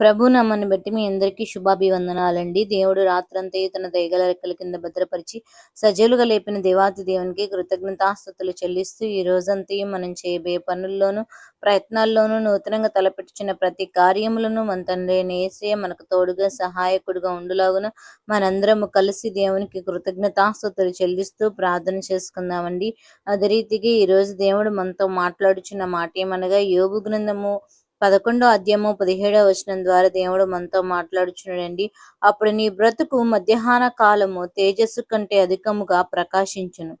ప్రభు నమ్మని బట్టి మీ అందరికీ శుభాభివందనాలండి. దేవుడు రాత్రంతయు తన దయగల రెక్కల కింద భద్రపరిచి సజలుగా లేపిన దేవాతి దేవునికి కృతజ్ఞతాస్థుతులు చెల్లిస్తూ ఈ రోజంతయు మనం చేయబోయే పనుల్లోనూ ప్రయత్నాల్లోనూ నూతనంగా తలపెట్టుచున్న ప్రతి కార్యములను మన తండ్రి నేసే మనకు తోడుగా సహాయకుడుగా ఉండులాగున మనందరము కలిసి దేవునికి కృతజ్ఞతాస్థుతులు చెల్లిస్తూ ప్రార్థన చేసుకుందామండి. అదే రీతిగా ఈ రోజు దేవుడు మనతో మాట్లాడుచున్న మాట ఏమనగా యోగు గ్రంథము పదకొండో అధ్యాయము పదిహేడో వచనం ద్వారా దేవుడు మనతో మాట్లాడుచున్నాడండి. అప్పుడు నీ బ్రతుకు మధ్యాహ్న కాలము తేజస్సు కంటే అధికముగా ప్రకాశించును.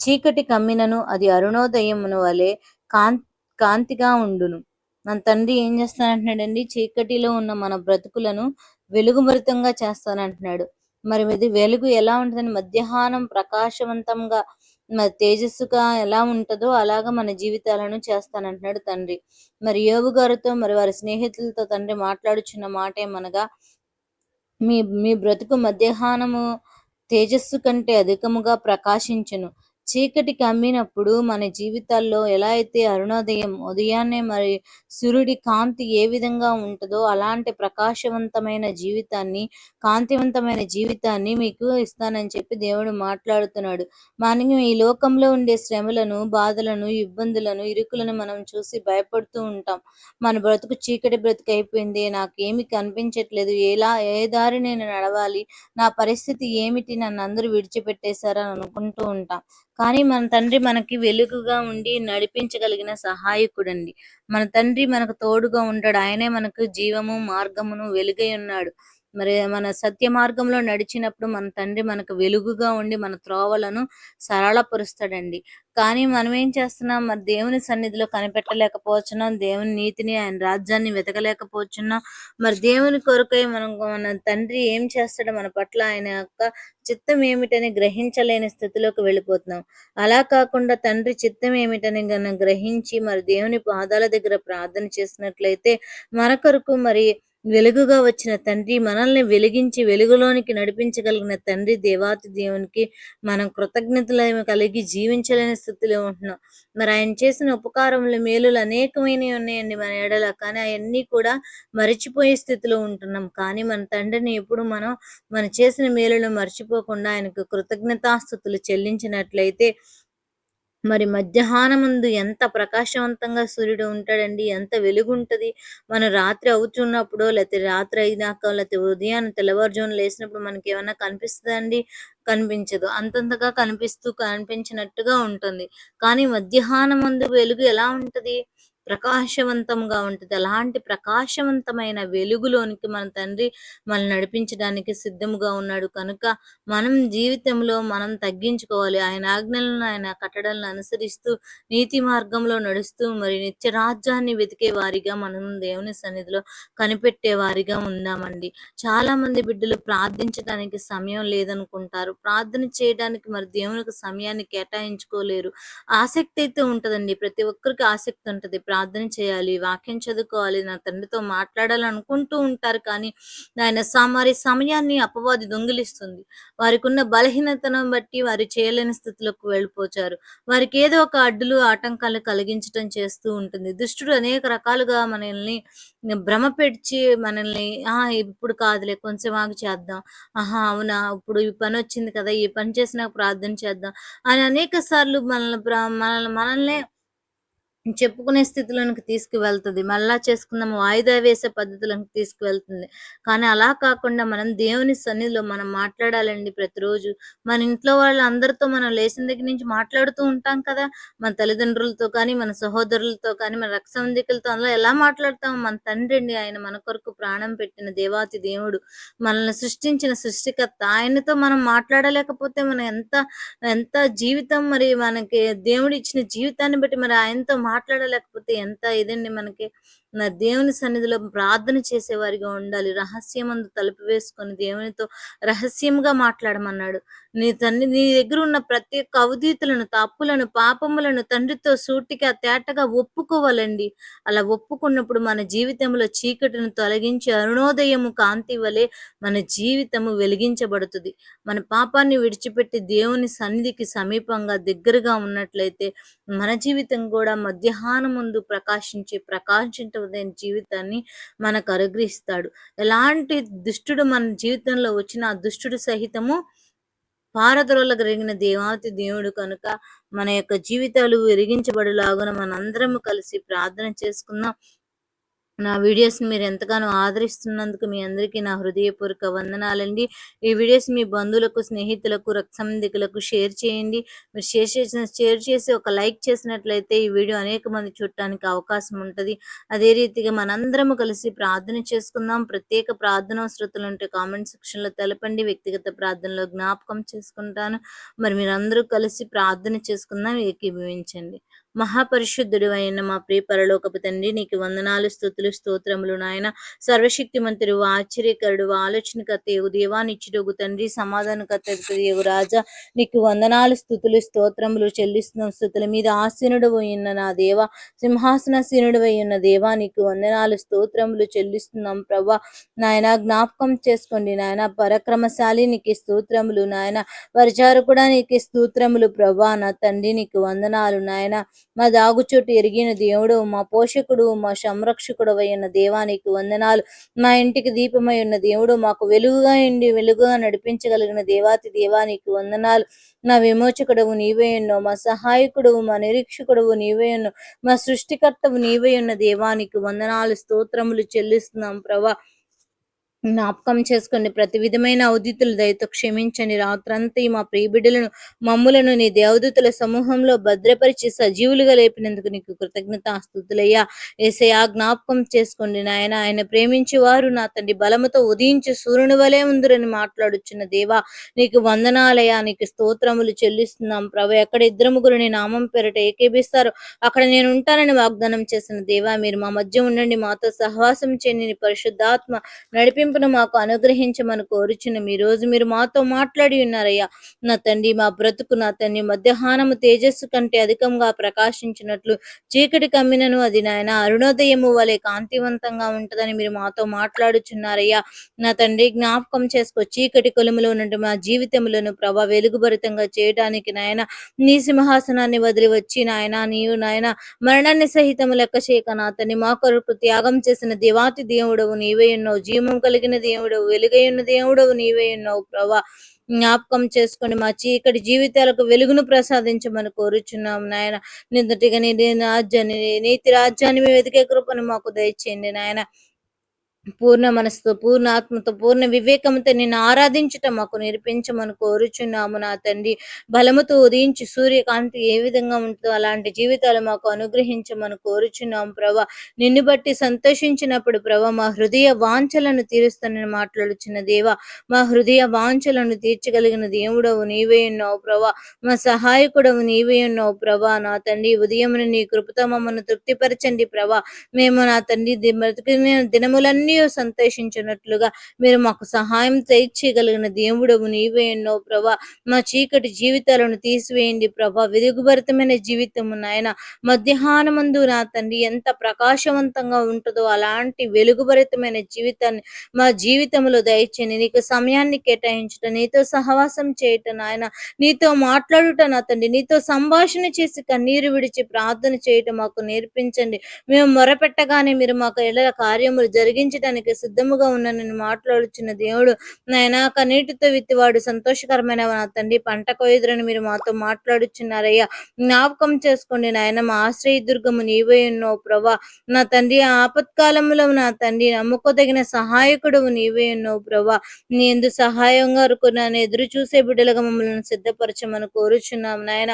చీకటి కమ్మినను అది అరుణోదయమును వలె కాం కాంతిగా ఉండును. మన తండ్రి ఏం చేస్తానంటున్నాడండి? చీకటిలో ఉన్న మన బ్రతుకులను వెలుగుమరితంగా చేస్తానంటున్నాడు. మరి ఇది వెలుగు ఎలా ఉంటుందని మధ్యాహ్నం ప్రకాశవంతంగా మరి తేజస్సుగా ఎలా ఉంటుందో అలాగా మన జీవితాలను చేస్తానంటున్నాడు తండ్రి. మరి యోగు గారితో మరి వారి స్నేహితులతో తండ్రి మాట్లాడుచున్న మాట ఏమనగా మీ మీ బ్రతుకు మధ్యాహ్నము తేజస్సు కంటే అధికముగా ప్రకాశించును. చీకటి కమ్మినప్పుడు మన జీవితాల్లో ఎలా అయితే అరుణోదయం ఉదయాన్నే మరి సూర్యుడి కాంతి ఏ విధంగా ఉంటుందో అలాంటి ప్రకాశవంతమైన జీవితాన్ని కాంతివంతమైన జీవితాన్ని మీకు ఇస్తానని చెప్పి దేవుడు మాట్లాడుతున్నాడు. మనం ఈ లోకంలో ఉండే శ్రమలను బాధలను ఇబ్బందులను ఇరుకులను మనం చూసి భయపడుతూ ఉంటాం. మన బ్రతుకు చీకటి బ్రతుకు అయిపోయింది నాకు ఏమి కనిపించట్లేదు ఎలా ఏ దారి నేను నడవాలి నా పరిస్థితి ఏమిటి నన్ను అందరూ విడిచిపెట్టేశారని అనుకుంటూ ఉంటాం. కానీ మన తండ్రి మనకి వెలుగుగా ఉండి నడిపించగలిగిన సహాయకుడండి. మన తండ్రి మనకు తోడుగా ఉంటాడు ఆయనే మనకు జీవము మార్గమును వెలుగై ఉన్నాడు. మరి మన సత్య మార్గంలో నడిచినప్పుడు మన తండ్రి మనకు వెలుగుగా ఉండి మన త్రోవలను సరళపరుస్తాడండి. కానీ మనం ఏం చేస్తున్నాం? మరి దేవుని సన్నిధిలో కనిపెట్టలేకపోతున్నాం దేవుని నీతిని ఆయన రాజ్యాన్ని వెతకలేకపోతున్నాం మరి దేవుని కొరకై మనం మన తండ్రి ఏం చేస్తాడో మన పట్ల ఆయన యొక్క చిత్తం ఏమిటని గ్రహించలేని స్థితిలోకి వెళ్ళిపోతున్నాం. అలా కాకుండా తండ్రి చిత్తం ఏమిటని గ్రహించి మరి దేవుని పాదాల దగ్గర ప్రార్థన చేసినట్లయితే మన కొరకు మరి వెలుగుగా వచ్చిన తండ్రి మనల్ని వెలిగించి వెలుగులోనికి నడిపించగలిగిన తండ్రి దేవాతి దేవునికి మనం కృతజ్ఞతలు కలిగి జీవించలేని స్థితిలో ఉంటున్నాం. మరి ఆయన చేసిన ఉపకారములు మేలులు అనేకమైనవి ఉన్నాయండి మన ఎడల. కానీ అవన్నీ కూడా మరిచిపోయే స్థితిలో ఉంటున్నాం. కానీ మన తండ్రిని ఎప్పుడు మనం మన చేసిన మేలును మర్చిపోకుండా ఆయనకు కృతజ్ఞతాస్థుతులు చెల్లించినట్లయితే మరి ముందు ఎంత ప్రకాశవంతంగా సూర్యుడు ఉంటాడండి ఎంత వెలుగు ఉంటుంది మనం రాత్రి అవుతున్నప్పుడు లేకపోతే రాత్రి అయినాక లేకపోతే ఉదయాన్నే తెల్లవారుజామున లేసినప్పుడు మనకి ఏమన్నా కనిపిస్తుందండి? కనిపించదు. అంతంతగా కనిపిస్తూ కనిపించినట్టుగా ఉంటుంది. కానీ మధ్యాహ్నం ముందు వెలుగు ఎలా ఉంటది? ప్రకాశవంతంగా ఉంటుంది. అలాంటి ప్రకాశవంతమైన వెలుగులోనికి మన తండ్రి మనల్ని నడిపించడానికి సిద్ధముగా ఉన్నాడు. కనుక మనం జీవితంలో మనం తగ్గించుకోవాలి. ఆయన ఆజ్ఞలను ఆయన కట్టడలను అనుసరిస్తూ నీతి మార్గంలో నడుస్తూ మరి నిత్య రాజ్యాన్ని వెతికే వారిగా మనం దేవుని సన్నిధిలో కనిపెట్టే వారిగా ఉందామండి. చాలా మంది బిడ్డలు ప్రార్థించడానికి సమయం లేదనుకుంటారు. ప్రార్థన చేయడానికి మరి దేవునికి సమయాన్ని కేటాయించుకోలేరు. ఆసక్తి అయితే ఉంటదండి. ప్రతి ఒక్కరికి ఆసక్తి ఉంటది. ప్రార్థన చేయాలి వాక్యం చదువుకోవాలి నా తండ్రితో మాట్లాడాలి అనుకుంటూ ఉంటారు. కానీ ఆయన వారి సమయాన్ని అపవాది దొంగిలిస్తుంది. వారికి ఉన్న బలహీనతను బట్టి వారు చేయలేని స్థితిలోకి వెళ్ళిపోచారు వారికి ఏదో ఒక అడ్డులు ఆటంకాలు కలిగించడం చేస్తూ ఉంటుంది. దుష్టుడు అనేక రకాలుగా మనల్ని భ్రమ పెడిచి మనల్ని ఆ ఇప్పుడు కాదులే కొంచెం ఆగి చేద్దాం. ఆహా అవునా ఇప్పుడు ఈ పని వచ్చింది కదా ఈ పని చేసినాక ప్రార్థన చేద్దాం. అని అనేక సార్లు మనల్ని మనల్ని మనల్నే చెప్పుకునే స్థితిలోనికి తీసుకువెళ్తుంది. మళ్ళా చేసుకుందాం వాయిదా వేసే పద్ధతులకు తీసుకువెళ్తుంది. కానీ అలా కాకుండా మనం దేవుని సన్నిధిలో మనం మాట్లాడాలండి ప్రతిరోజు. మన ఇంట్లో వాళ్ళ అందరితో మనం లేచిన దగ్గర నుంచి మాట్లాడుతూ ఉంటాం కదా. మన తల్లిదండ్రులతో కానీ మన సహోదరులతో కానీ మన రక్త సంధికులతో అందులో ఎలా మాట్లాడతాం మన తండ్రి అండి ఆయన మన కొరకు ప్రాణం పెట్టిన దేవాతి దేవుడు. మనల్ని సృష్టించిన సృష్టికర్త ఆయనతో మనం మాట్లాడలేకపోతే మనం ఎంత ఎంత జీవితం మరి మనకి దేవుడు ఇచ్చిన జీవితాన్ని బట్టి మరి ఆయనతో మాట్లాడలేకపోతే ఎంత ఇదండి మనకి? నా దేవుని సన్నిధిలో ప్రార్థన చేసేవారిగా ఉండాలి. రహస్యమందు తలుపు వేసుకొని దేవునితో రహస్యంగా మాట్లాడమన్నాడు. నీ తండ్రి నీ దగ్గర ఉన్న ప్రతి ఒక్క అవధీతులను తప్పులను పాపములను తండ్రితో సూటిగా తేటగా ఒప్పుకోవాలండి. అలా ఒప్పుకున్నప్పుడు మన జీవితంలో చీకటిని తొలగించి అరుణోదయము కాంతి వలె మన జీవితము వెలిగించబడుతుంది. మన పాపాన్ని విడిచిపెట్టి దేవుని సన్నిధికి సమీపంగా దగ్గరగా ఉన్నట్లయితే మన జీవితం కూడా మధ్యాహ్నం ముందు ప్రకాశించి ప్రకాశించ ప్రశాంతమైన జీవితాన్ని మనకు అనుగ్రహిస్తాడు. ఎలాంటి దుష్టుడు మన జీవితంలో వచ్చిన ఆ దుష్టుడు సహితము పారద్రోలగలిగిన దేవాతి దేవుడు కనుక మన యొక్క జీవితాలు విరిగించబడిలాగున మనందరము కలిసి ప్రార్థన చేసుకుందాం. నా వీడియోస్ మీరు ఎంతగానో ఆదరిస్తున్నందుకు మీ అందరికీ నా హృదయపూర్వక వందనాలండి. ఈ వీడియోస్ మీ బంధువులకు స్నేహితులకు రక్త సంబంధికులకు షేర్ చేయండి. మీరు షేర్ చేసిన షేర్ చేసి ఒక లైక్ చేసినట్లయితే ఈ వీడియో అనేక మంది చూడటానికి అవకాశం ఉంటుంది. అదే రీతిగా మనందరము కలిసి ప్రార్థన చేసుకుందాం. ప్రత్యేక ప్రార్థన శృతులు ఉంటే కామెంట్ సెక్షన్లో తెలపండి. వ్యక్తిగత ప్రార్థనలో జ్ఞాపకం చేసుకుంటాను. మరి మీరందరూ కలిసి ప్రార్థన చేసుకుందాం. ఏకీభవించండి. మహాపరిశుద్ధుడు అయిన మా ప్రియ పరలోకపు తండ్రి నీకు వందనాలు స్థుతులు స్తోత్రములు నాయన. సర్వశక్తి మంత్రుడు ఆశ్చర్యకరుడు ఆలోచనకర్త యగు దేవానిచ్చుడు తండ్రి సమాధానకర్త యగు రాజా. నీకు వందనాలు స్థుతులు స్తోత్రములు చెల్లిస్తున్నాం. స్థుతుల మీద ఆసీనుడు ఉన్న నా దేవ సింహాసనసీనుడు ఉన్న దేవా నీకు వందనాలు స్తోత్రములు చెల్లిస్తున్నాం ప్రభా. నాయన జ్ఞాపకం చేసుకోండి నాయన. పరక్రమశాలి నీకు స్తోత్రములు నాయన. పరిచారు కూడా నీకు స్తోత్రములు ప్రభా. నా తండ్రి నీకు వందనాలు నాయన. మా దాగుచోటు ఎరిగిన దేవుడు మా పోషకుడు మా సంరక్షకుడు అయిన దేవానికి వందనాలు. మా ఇంటికి దీపమై ఉన్న దేవుడు మాకు వెలుగుగా ఉండి వెలుగుగా నడిపించగలిగిన దేవాతి దేవానికి వందనాలు. నా విమోచకుడవు నీవే మా సహాయకుడవు మా నిరీక్షకుడవు నీవే మా సృష్టికర్తవు నీవే ఉన్న దేవానికి వందనాలు. స్తోత్రములు చెల్లిస్తున్నాం ప్రభా. జ్ఞాపకం చేసుకోండి ప్రతి విధమైన అవధితులు దయతో క్షమించండి. రాత్రంతా మా ప్రియబిడ్డలను మమ్ములను నీ దేవదూతుల సమూహంలో భద్రపరిచి సజీవులుగా లేపినందుకు నీకు కృతజ్ఞత స్థుతులయ్యా. ఏసయా జ్ఞాపకం చేసుకోండి నాయన. ఆయన ప్రేమించి వారు నా తండ్రి బలముతో ఉదయించి సూర్యుని వలె ఉందిరని మాట్లాడుచున్న దేవా నీకు వందనాలయా నీకు స్తోత్రములు చెల్లిస్తున్నాం. ప్రభు ఎక్కడ ఇద్దరు ముగ్గురు నీ నామం పేరట ఏకేపిస్తారు అక్కడ నేను ఉంటానని వాగ్దానం చేసిన దేవా మీరు మా మధ్య ఉండండి. మాతో సహవాసం చేయని పరిశుద్ధాత్మ నడిపింపు నడిపింపును మాకు అనుగ్రహించమని కోరుచున్న. ఈ రోజు మీరు మాతో మాట్లాడి ఉన్నారయ్యా. నా తండ్రి మా బ్రతుకు నా తండ్రి మధ్యాహ్నము తేజస్సు కంటే అధికంగా ప్రకాశించినట్లు చీకటి కమ్మినను అది నాయన అరుణోదయము వలె కాంతివంతంగా ఉంటదని మీరు మాతో మాట్లాడుచున్నారయ్యా. నా తండ్రి జ్ఞాపకం చేసుకో. చీకటి కొలుములో ఉన్నట్టు మా జీవితములను ప్రభా వెలుగుభరితంగా చేయడానికి నాయన నీ సింహాసనాన్ని వదిలి వచ్చి నాయన నీవు నాయన మరణాన్ని సహితము లెక్క చేయక నా తండ్రి మా కొరకు త్యాగం చేసిన దేవాతి దేవుడవు నీవే ఎన్నో జీవం కలిగి కలిగిన దేవుడు వెలుగై దేవుడు నీవే ఉన్నావు ప్రభా. జ్ఞాపకం చేసుకొని మా చీకటి జీవితాలకు వెలుగును ప్రసాదించమని కోరుచున్నాం నాయన. నిన్నటిగా నీ రాజ్యాన్ని నీతి రాజ్యాన్ని వెతికే కృపను మాకు దయచేయండి నాయన. పూర్ణ మనసుతో పూర్ణ ఆత్మతో పూర్ణ వివేకంతో నిన్ను ఆరాధించటం మాకు నేర్పించమని కోరుచున్నాము నా తండ్రి. బలముతో ఉదయించి సూర్యకాంతి ఏ విధంగా ఉంటుందో అలాంటి జీవితాలు మాకు అనుగ్రహించమని కోరుచున్నాము ప్రభా. నిన్ను బట్టి సంతోషించినప్పుడు ప్రభా మా హృదయ వాంఛలను తీరుస్తానని మాట్లాడుచున్న దేవ మా హృదయ వాంఛలను తీర్చగలిగిన దేవుడవు నీవే ఉన్నావు ప్రభా. మా సహాయకుడవు నీవే ఉన్నావు ప్రభా నా తండ్రి. ఉదయం నీ కృపతో మమ్మల్ని తృప్తిపరచండి ప్రభా. మేము నా తండ్రి దినములన్నీ సంతోషించినట్లుగా మీరు మాకు సహాయం చేయగలిగిన దేవుడవు నీవే ఎన్నో ప్రభా. మా చీకటి జీవితాలను తీసివేయండి ప్రభా. వెలుగుభరితమైన జీవితము నాయన. మధ్యాహ్నమందు నా తండ్రి ఎంత ప్రకాశవంతంగా ఉంటుందో అలాంటి వెలుగుభరితమైన జీవితాన్ని మా జీవితంలో దయచేయండి. నీకు సమయాన్ని కేటాయించటం నీతో సహవాసం చేయటం నాయన. నీతో మాట్లాడుట నా తండ్రి. నీతో సంభాషణ చేసి కన్నీరు విడిచి ప్రార్థన చేయటం మాకు నేర్పించండి. మేము మొరపెట్టగానే మీరు మాకు ఎలా కార్యములు జరిగించడం చేయటానికి సిద్ధముగా ఉన్నానని మాట్లాడుచున్న దేవుడు నాయన కన్నీటితో విత్తివాడు సంతోషకరమైన నా తండ్రి. పంట కొయ్యుదురని మీరు మాతో మాట్లాడుచున్నారయ్యా. జ్ఞాపకం చేసుకోండి నాయన మా ఆశ్రయ దుర్గము నీవే ఉన్నావు ప్రభా. నా తండ్రి ఆపత్కాలంలో నా తండ్రి నమ్ముకోదగిన సహాయకుడు నీవే ఉన్నావు ప్రభా. నీ ఎందు సహాయంగా నన్ను ఎదురు చూసే బిడ్డలుగా మమ్మల్ని సిద్ధపరచమని కోరుచున్నాం నాయన.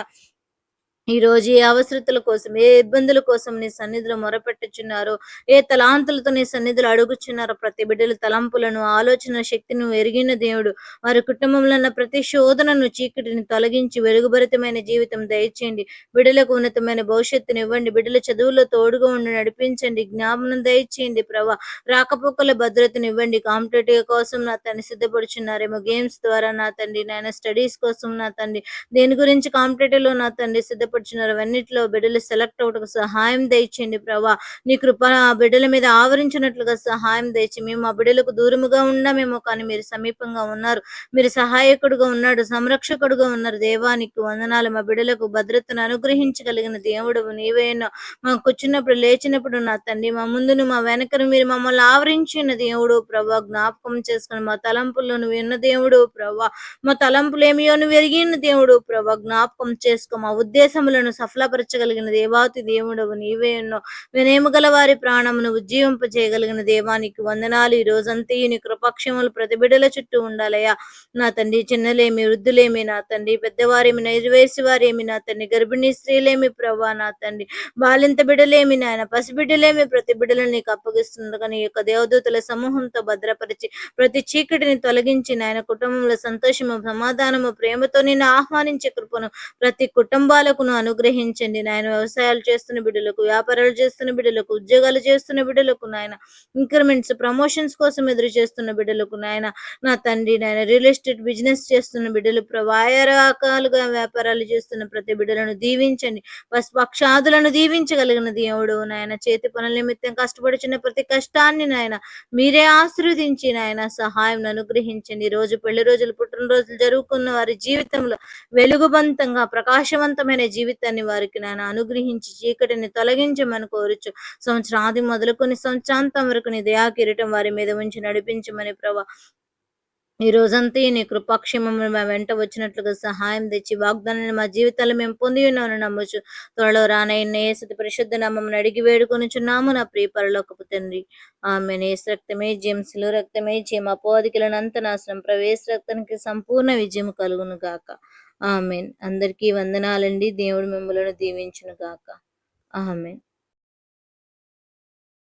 ఈ రోజు ఏ అవసరతల కోసం ఏ ఇబ్బందుల కోసం నీ సన్నిధిలో మొరపెట్టుచున్నారో ఏ తలాంతులతో నీ సన్నిధిలో అడుగుచున్నారో ప్రతి బిడ్డల తలంపులను ఆలోచన శక్తిని ఎరిగిన దేవుడు. వారి కుటుంబంలో ఉన్న ప్రతి శోధనను చీకటిని తొలగించి వెలుగుభరితమైన జీవితం దయచేయండి. బిడ్డలకు ఉన్నతమైన భవిష్యత్తును ఇవ్వండి. బిడ్డల చదువుల్లో తోడుగా ఉండి నడిపించండి. జ్ఞాపనం దయచేయండి ప్రభా. రాకపోకల భద్రతను ఇవ్వండి. కాంపిటేటివ్ కోసం నా తండ్రి సిద్ధపడుచున్నారేమో. గేమ్స్ ద్వారా నా తండ్రి నాయన స్టడీస్ కోసం నా తండ్రి. దేని గురించి కాంపిటేటివ్లో నా తండ్రి సిద్ధపడి ఇష్టపడుచున్నారు అవన్నిటిలో బిడ్డలు సెలెక్ట్ అవుటకు సహాయం దయచేయండి ప్రభా. నీ కృప ఆ బిడ్డల మీద ఆవరించినట్లుగా సహాయం దయచి మేము ఆ బిడ్డలకు దూరముగా ఉన్నామేమో కానీ మీరు సమీపంగా ఉన్నారు. మీరు సహాయకుడుగా ఉన్నాడు సంరక్షకుడుగా ఉన్నారు. దేవానికి వందనాలు. మా బిడ్డలకు భద్రతను అనుగ్రహించగలిగిన దేవుడు నీవేనో మా కూర్చున్నప్పుడు లేచినప్పుడు నా తండ్రి మా ముందును మా వెనకను మీరు మమ్మల్ని ఆవరించిన దేవుడు ప్రభా. జ్ఞాపకం చేసుకుని మా తలంపుల్లో నువ్వు ఉన్న దేవుడు ప్రభా. మా తలంపులు ఏమియో నువ్వు ఎరిగిన దేవుడు ప్రభా. జ్ఞాపకం చేసుకో. మా ఉద్దేశం ఉద్దేశములను సఫలపరచగలిగిన దేవాతి దేవుడవు నీవే ఉన్నావు వినేముగల వారి ప్రాణమును ఉజ్జీవింపజేయగలిగిన దేవానికి వందనాలు. ఈ రోజంతా నీ కృపక్షములు ప్రతిబిడల చుట్టూ ఉండాలయ్యా. నా తండ్రి చిన్నలేమి వృద్ధులేమి నా తండ్రి పెద్దవారేమి నైజవేసి వారేమి నా తండ్రి గర్భిణీ స్త్రీలేమి ప్రభా నా తండ్రి బాలింత బిడ్డలేమి నాయన పసిబిడ్డలేమి ప్రతి బిడ్డలను నీకు అప్పగిస్తుండగా నీ ఈ యొక్క దేవదూతల సమూహంతో భద్రపరిచి ప్రతి చీకటిని తొలగించి నాయన కుటుంబంలో సంతోషము సమాధానము ప్రేమతో నేను ఆహ్వానించే కృపను ప్రతి కుటుంబాలకు అనుగ్రహించండి. నాయన వ్యవసాయాలు చేస్తున్న బిడ్డలకు వ్యాపారాలు చేస్తున్న బిడ్డలకు ఉద్యోగాలు చేస్తున్న బిడ్డలకు నాయన ఇంక్రిమెంట్స్ ప్రమోషన్స్ కోసం ఎదురు చేస్తున్న బిడ్డలకు నాయన నా తండ్రి నాయన రియల్ ఎస్టేట్ బిజినెస్ చేస్తున్న బిడ్డలు ప్రభు రకాలుగా వ్యాపారాలు చేస్తున్న ప్రతి బిడ్డలను దీవించండి. పక్షాదులను దీవించగలిగిన దేవుడు నాయన చేతి పనుల నిమిత్తం కష్టపడుచున్న ప్రతి కష్టాన్ని నాయన మీరే ఆశీర్వదించి నాయన సహాయం అనుగ్రహించండి. రోజు పెళ్ళి రోజులు పుట్టినరోజులు జరుగుకున్న వారి జీవితంలో వెలుగుబంతంగా ప్రకాశవంతమైన జీవితాన్ని వారికి నాయన అనుగ్రహించి చీకటిని తొలగించమని కోరుచు. సంవత్సరాది మొదలుకొని సంవత్సరాంతం వరకు నీ దయా కిరీటం వారి మీద ఉంచి నడిపించమని ప్రభా. ఈ రోజంతా నీ కృపాక్షేమములు మా వెంట వచ్చినట్లుగా సహాయం తెచ్చి వాగ్దానాన్ని మా జీవితాలు మేము పొంది ఉన్నామని నమ్మచ్చు త్వరలో రానయ్య ఏసతి పరిశుద్ధ నామం అడిగి వేడుకొనిచున్నాము నా ప్రియ పరలోకపు తండ్రి. ఆమె నేస్ రక్తమే జెంసిలు రక్తమే జేమ అంత నాశనం. ప్రవేశ రక్తానికి సంపూర్ణ విజయం కలుగును గాక. ఆమెన్. అందరికీ వందనాలండి. దేవుడు మిమ్మలను దీవించును గాక. ఆమెన్.